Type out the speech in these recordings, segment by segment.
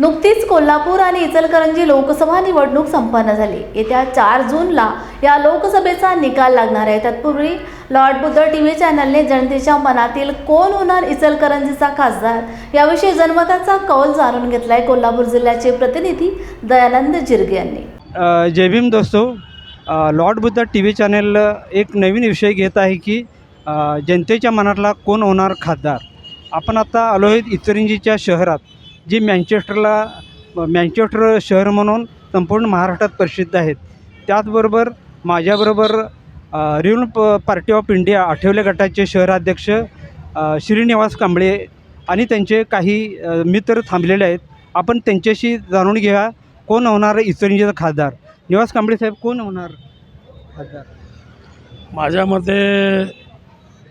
नुकतीच कोल्हापूर आणि इचलकरंजी लोकसभा निवडणूक संपन्न झाली. येत्या चार जूनला या लोकसभेचा निकाल लागणार आहे. तत्पूर्वी लॉर्ड बुद्ध टी व्ही चॅनलने जनतेच्या मनातील कोण होणार इचलकरंजीचा खासदार याविषयी जनमताचा कौल जाणून घेतलाय कोल्हापूर जिल्ह्याचे प्रतिनिधी दयानंद जिरगे यांनी. जय भीम दोस्तो. Lord Buddha T V channel एक नवीन विषय घेत आहे की जनतेच्या मनातला कोण होणार खासदार. आपण आता आलो आहेत इचलकरंजीच्या शहरात. जी मँचेस्टरला मँचेस्टर शहर म्हणून संपूर्ण महाराष्ट्रात प्रसिद्ध आहेत. त्याचबरोबर माझ्याबरोबर रिवन प पार्टी ऑफ इंडिया आठवले गटाचे शहराध्यक्ष श्रीनिवास कांबळे आणि त्यांचे काही मित्र थांबलेले आहेत. आपण त्यांच्याशी जाणून घ्या कोण होणार इचलकरंजीचा खासदार? निवास कांबळे साहेब कोण होणार खासदार? माझ्या मते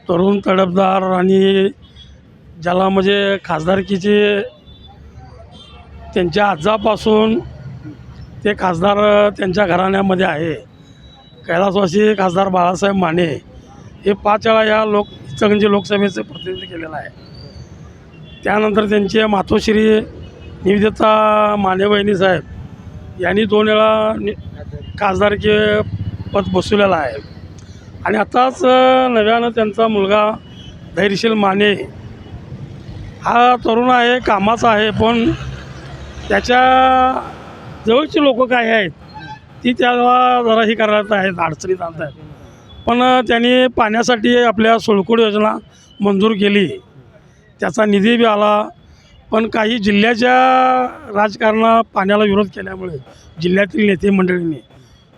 तरुण तडफदार आणि ज्याला म्हणजे खासदारकीची त्यांच्या आजापासून ते खासदार त्यांच्या घराण्यामध्ये आहे. कैलासवासी खासदार बाळासाहेब माने हे पाच वेळा या लोक इचलकरंजी लोकसभेचे प्रतिनिधित्व केलेलं आहे त्यानंतर त्यांचे मातोश्री निविदेता माने बहिणी साहेब यांनी दोन वेळा नि खासदारकी पद बसवलेलं आहे. आणि आताच नव्यानं त्यांचा मुलगा धैर्यशील माने हा तरुण आहे कामाचा आहे पण त्याच्या जवळची लोक काय आहेत ती त्याला जरा हे करत आहेत अडचणीत आणत आहेत. पण त्यांनी पाण्यासाठी आपल्या सोळकोड योजना मंजूर केली. त्याचा निधी बी आला. पण काही जिल्ह्याच्या राजकारणा पाण्याला विरोध केल्यामुळे जिल्ह्यातील नेते मंडळींनी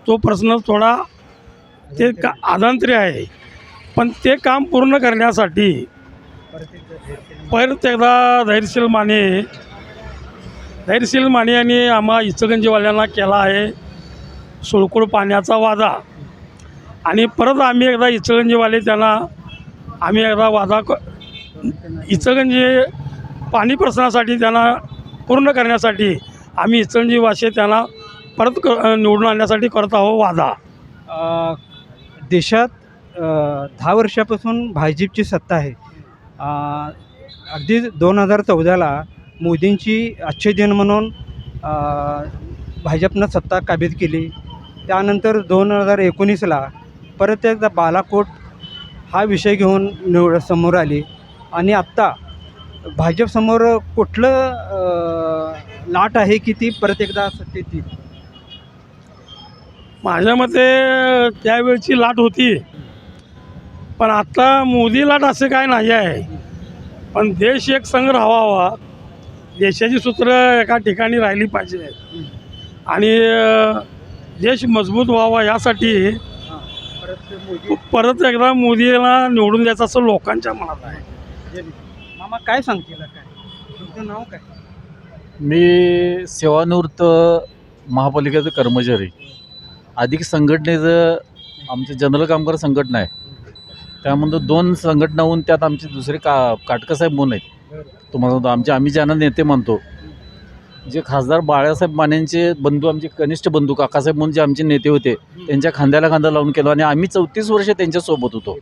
तो प्रश्न थोडा ते का आदांतरी आहे. पण ते काम पूर्ण करण्यासाठी परत एकदा धैर्यशील माने धैर्यशील माने यांनी आम्हा इचगंजीवाल्यांना केला आहे. सुळकुळ पाण्याचा वादा. आणि परत आम्ही एकदा इचगंजीवाले त्यांना आम्ही एकदा वादा क इचगंजी पाणी प्रश्नासाठी त्यांना पूर्ण करण्यासाठी आम्ही इचगंजीवासे त्यांना परत क निवडून आणण्यासाठी करत आहोत वादा. अ, देशात अ, दहा वर्षापासून भाजपची सत्ता आहे. अ, अगदी दोन हजार चौदाला मोदींची अच्छे दिन म्हणून भाजपनं सत्ता काबीज केली. त्यानंतर दोन हजार एकोणीसला परत एकदा बालाकोट हा विषय घेऊन निवड समोर आली. आणि आत्ता भाजपसमोर कुठलं लाट आहे की ती परत एकदा सत्तेत येईल? माझ्या मते त्यावेळची लाट होती. पण आत्ता मोदी लाट असे काय नाही आहे. पण देश एक संघ राहावा देशाची सूत्र एका ठिकाणी राहिली पाहिजे. आणि देश मजबूत व्हावा यासाठी परत मोदी परत एकदा मोदीला निवडून द्यायचं असं लोकांच्या मनात आहे. मामा काय सांगतील काय तुमचं नाव काय? मी सेवानिवृत्त महापालिकेचं कर्मचारी. अधिक संघटनेचं आमचे जनरल कामगार संघटना आहे. त्यामध्ये दोन संघटना होऊन त्यात आमचे दुसरे का काटकसाहेब म्हणून आहेत. तुम्हाला सांगतो आमचे आम्ही ज्यांना नेते मानतो जे खासदार बाळासाहेब मानेंचे बंधू आमचे कनिष्ठ बंधू काकासाहेब म्हणून जे आमचे नेते होते त्यांच्या खांद्याला खांदा लावून केलो आणि आम्ही चौतीस वर्ष त्यांच्यासोबत होतो.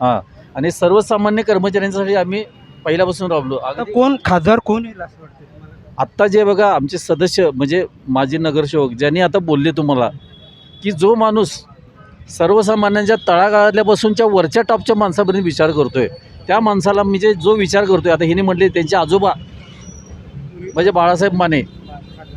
हां. आणि सर्वसामान्य कर्मचाऱ्यांसाठी आम्ही पहिल्यापासून राबलो. आता कोण खासदार कोण येईल असं वाटतं तुम्हाला? आत्ता जे बघा आमचे सदस्य म्हणजे माजी नगरसेवक ज्यांनी आता बोलले तुम्हाला की जो माणूस सर्वसामान्यांच्या तळागाळातल्यापासूनच्या वरच्या टॉपच्या माणसापर्यंत विचार करतोय त्या माणसाला म्हणजे जो विचार करतोय आता हिने म्हटले त्यांचे आजोबा म्हणजे बाळासाहेब माने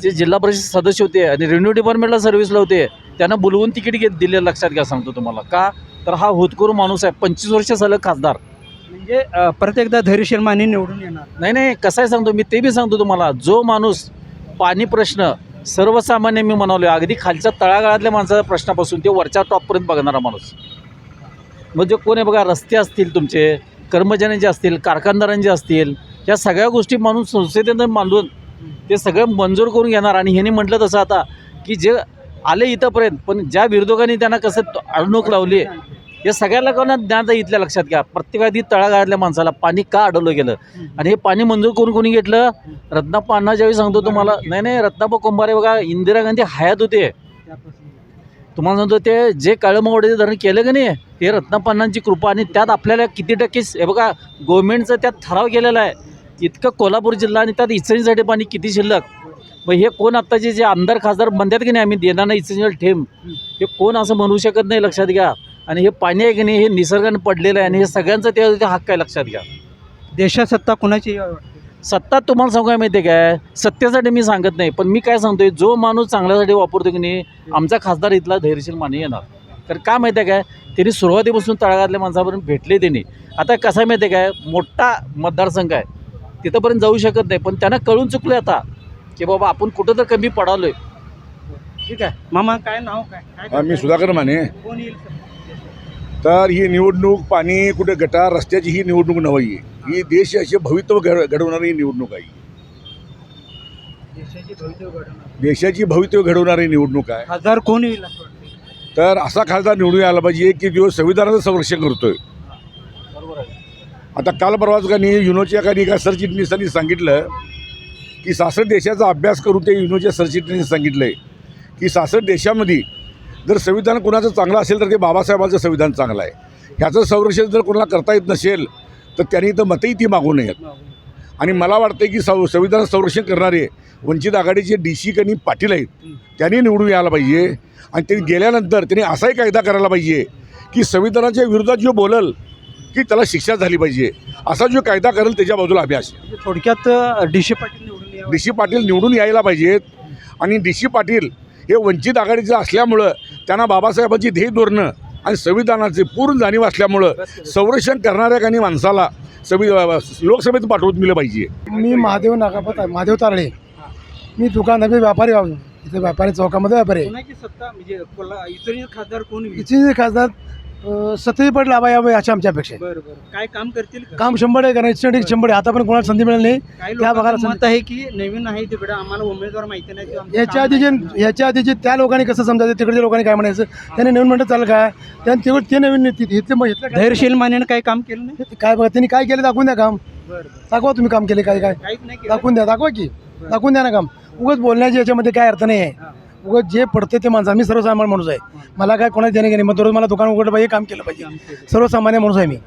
जे जिल्हा परिषद सदस्य होते आणि रेव्हेन्यू डिपार्टमेंटला सर्व्हिसला होते त्यांना बोलवून तिकीट घेत दिले लक्षात घ्या सांगतो तुम्हाला. का? तर हा होतकरू माणूस आहे पंचवीस वर्ष झालं खासदार. म्हणजे परत एकदा धैर्यशील माने निवडून येणार. नाही नाही कसं आहे सांगतो मी ते बी सांगतो तुम्हाला. जो माणूस पाणी प्रश्न सर्वसामान्य मी म्हणालो अगदी खालच्या तळागाळातल्या माणसाच्या प्रश्नापासून ते वरच्या टॉपपर्यंत बघणारा माणूस. म्हणजे कोण आहे बघा रस्ते असतील तुमचे कर्मचाऱ्यांचे असतील कारखानदारांचे असतील या सगळ्या गोष्टी माणूस संसदेनं मांडून ते सगळं मंजूर करून घेणार. आणि ह्यांनी म्हटलं तसं आता की जे आले इथंपर्यंत पण ज्या विरोधकांनी त्यांना कसं अडणूक लावली या सगळ्या लोकांना ज्ञान इथल्या लक्षात घ्या. प्रत्येकादी तळागाळातल्या माणसाला पाणी का अडवलं गेलं? आणि हे पाणी मंजूर करून कोणी घेतलं? रत्नाप्पा अण्णा ज्यावेळी सांगतो तुम्हाला नाही नाही रत्नाप्पा कुंभारे बघा इंदिरा गांधी हयात होते. तुम्हाला सांगतो ते जे काळमावडे धरण केलं की नाही ते रत्नापन्नांची कृपा आणि त्यात आपल्याला किती टक्के हे बघा गव्हर्मेंटचा त्यात ठराव केलेला आहे. इतकं कोल्हापूर जिल्हा आणि त्यात इचणीसाठी पाणी किती शिल्लक. मग हे कोण आत्ताचे जे आमदार खासदार म्हणतात की नाही आम्ही देणार नाही इसेन्शियल ठेम. हे कोण असं म्हणू शकत नाही लक्षात घ्या. आणि हे पाणी आहे की नाही हे निसर्गाने पडलेलं आहे आणि हे सगळ्यांचं ते ते हक्क आहे लक्षात घ्या. देशासत्ता कोणाची कुणाची सत्ता तुम्हाला सांगू काय माहिती आहे काय? सत्तेसाठी मी सांगत नाही पण मी काय सांगतोय जो माणूस चांगल्यासाठी वापरतो की नाही आमचा खासदार इथला धैर्यशील माने येणार. कारण का माहिती आहे काय? त्यांनी सुरुवातीपासून तळागातल्या माणसापर्यंत भेटले त्यांनी. आता कसं आहे माहिती आहे काय? मोठा मतदारसंघ आहे. तिथंपर्यंत जाऊ शकत नाही पण त्यांना कळून चुकलं आता की बाबा आपण कुठं तर कमी पडालोय. ठीक आहे? मामा काय नाव काय मी? सुधाकर माने. कोण येईल? तर ही निवडणूक पाणी कुठे गटार रस्त्याची ही निवडणूक नव्हे. ही देश असे भवित्व घड घडवणारी निवडणूक आहे. देशाची भविष्य घडवणार. देशाची भवित्व घडवणारी निवडणूक आहे. खासदार कोण येईल? तर असा खासदार निवडून यायला पाहिजे की जो संविधानाचं संरक्षण करतोय. आता काल परवाच का नाही युनोच्या काही एका सरचिटणीसांनी सांगितलं की सासष्ट देशाचा अभ्यास करून ते युनोच्या सरचिटणीस सांगितलं आहे की सासष्ट देशामध्ये जर संविधान कोणाचं चांगलं असेल तर ते बाबासाहेबांचं संविधान चांगलं आहे. ह्याचं संरक्षण जर कोणाला करता येत नसेल तर त्यांनी तर मतही ती मागू नयेत. आणि मला वाटतं की सं संविधान संरक्षण करणारे वंचित आघाडीचे डी सी कनी पाटील आहेत त्यांनी निवडून यायला पाहिजे. आणि त्यांनी गेल्यानंतर त्यांनी असाही कायदा करायला पाहिजे की संविधानाच्या विरोधात जो बोलल की त्याला शिक्षा झाली पाहिजे. असा जो कायदा करेल त्याच्या बाजूला अभ्यास म्हणजे थोडक्यात डी सी पाटील निवडून. डी सी पाटील निवडून यायला पाहिजेत. आणि डी सी पाटील हे वंचित आघाडीचं असल्यामुळं त्यांना बाबासाहेबांची ध्येय धोरणं आणि संविधानाचे पूर्ण जाणीव असल्यामुळं संरक्षण करणाऱ्या काही माणसाला संवि लोकसभेत पाठवून दिलं पाहिजे. मी महादेव नागापत आहे महादेव तारळे. मी दुकान आहे व्यापारी आहे इथे व्यापारी चौकामध्ये व्यापारी आहे. कोणाची सत्ता? म्हणजे खासदार कोण? इथे जे खासदार सत्तेची पट लाभा यावं याची आमची अपेक्षा आहे. काय काम करतील का? काम शंभर आहे करायचं शंभर आहे. आता पण कोणाला संधी मिळाली नाही. काही त्या भागाला मत आहे की नवीन आहे तिकडे? आम्हाला उमेदवार माहिती नाही आमचं याच्या काम आधी जे नाही. याच्या आधी जे त्या लोकांनी कसं समजायचं तिकडच्या लोकांनी काय म्हणायचं त्यांनी नवीन म्हणतात चालेल काय? त्यांनी तेवढं ते नवीन इथले मग इथलं काय- धैर्यशील मानेनं काही काम केलं नाही? काय बघा त्यांनी काय केलं दाखवून द्या काम. दाखवा तुम्ही काम केले काय काय. काहीच नाही केलं. दाखवून द्या दाखवा की. दाखवून द्या ना काम. उगाच बोलण्याच्या याच्यामध्ये काय अर्थ नाही आहे. हां. उगाच जे पडते ते माणसं. मी सर्वसामान्य माणूस आहे. मला काय कोणाच देणे घेणे मग दररोज मला दुकान उघडलं पाहिजे काम केलं पाहिजे. सर्वसामान्य माणूस आहे मी.